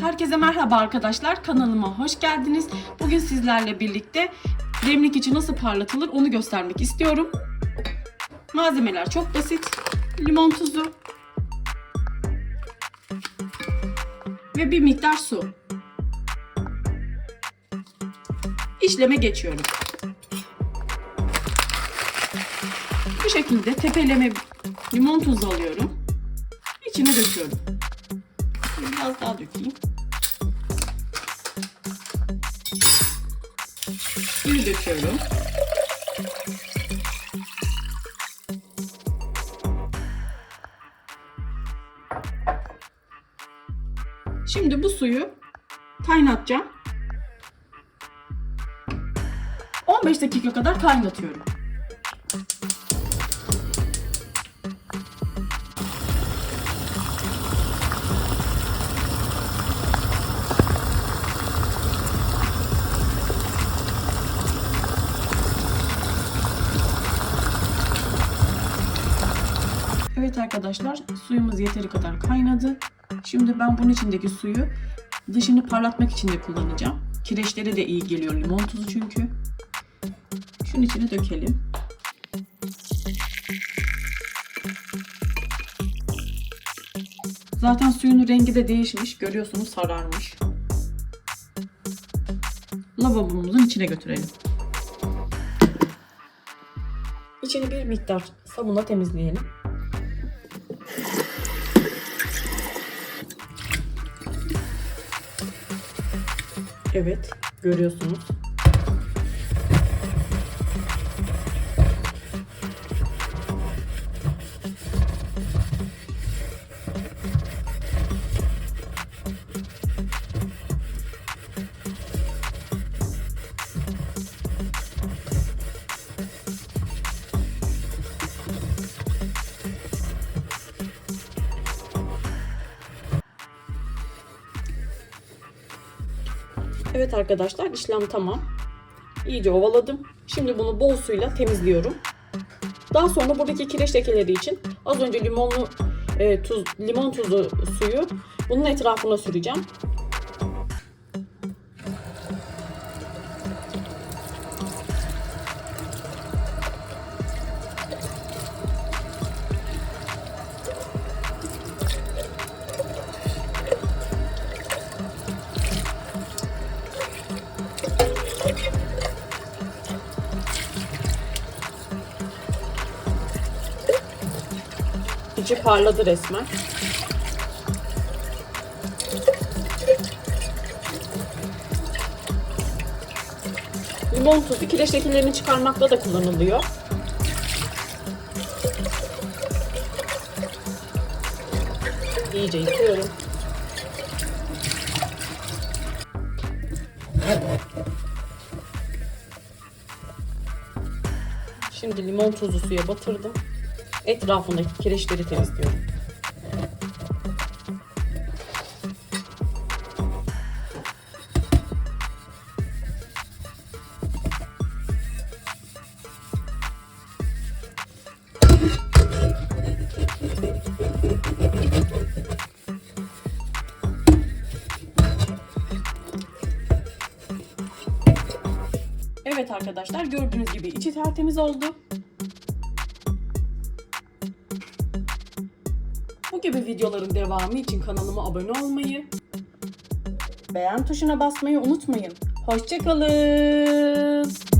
Herkese merhaba arkadaşlar. Kanalıma hoş geldiniz. Bugün sizlerle birlikte demlik içi nasıl parlatılır onu göstermek istiyorum. Malzemeler çok basit. Limon tuzu ve bir miktar su. İşleme geçiyorum. Bu şekilde tepeleme limon tuzu alıyorum. İçine döküyorum. Biraz daha dökeyim. Suyu döküyorum. Şimdi bu suyu kaynatacağım. 15 dakika kadar kaynatıyorum. Evet arkadaşlar suyumuz yeteri kadar kaynadı. Şimdi ben bunun içindeki suyu dışını parlatmak için de kullanacağım. Kireçlere de iyi geliyor limon tuzu çünkü. Şunun içine dökelim. Zaten suyun rengi de değişmiş. Görüyorsunuz sararmış. Lavabomuzun içine götürelim. İçini bir miktar sabunla temizleyelim. Evet, görüyorsunuz. Evet arkadaşlar işlem tamam. İyice ovaladım. Şimdi bunu bol suyla temizliyorum. Daha sonra buradaki kireç lekeleri için az önce limonlu e, tuz, limon tuzu suyu bunun etrafına süreceğim. İçi parladı resmen. Limon tuzu kireç lekelerini çıkarmakta da kullanılıyor. İyice yıkıyorum. Şimdi limon tuzu suya batırdım. Etrafındaki kireçleri temizliyorum. Evet arkadaşlar gördüğünüz gibi içi tertemiz oldu. Gibi videoların devamı için kanalıma abone olmayı, beğen tuşuna basmayı unutmayın. Hoşçakalın.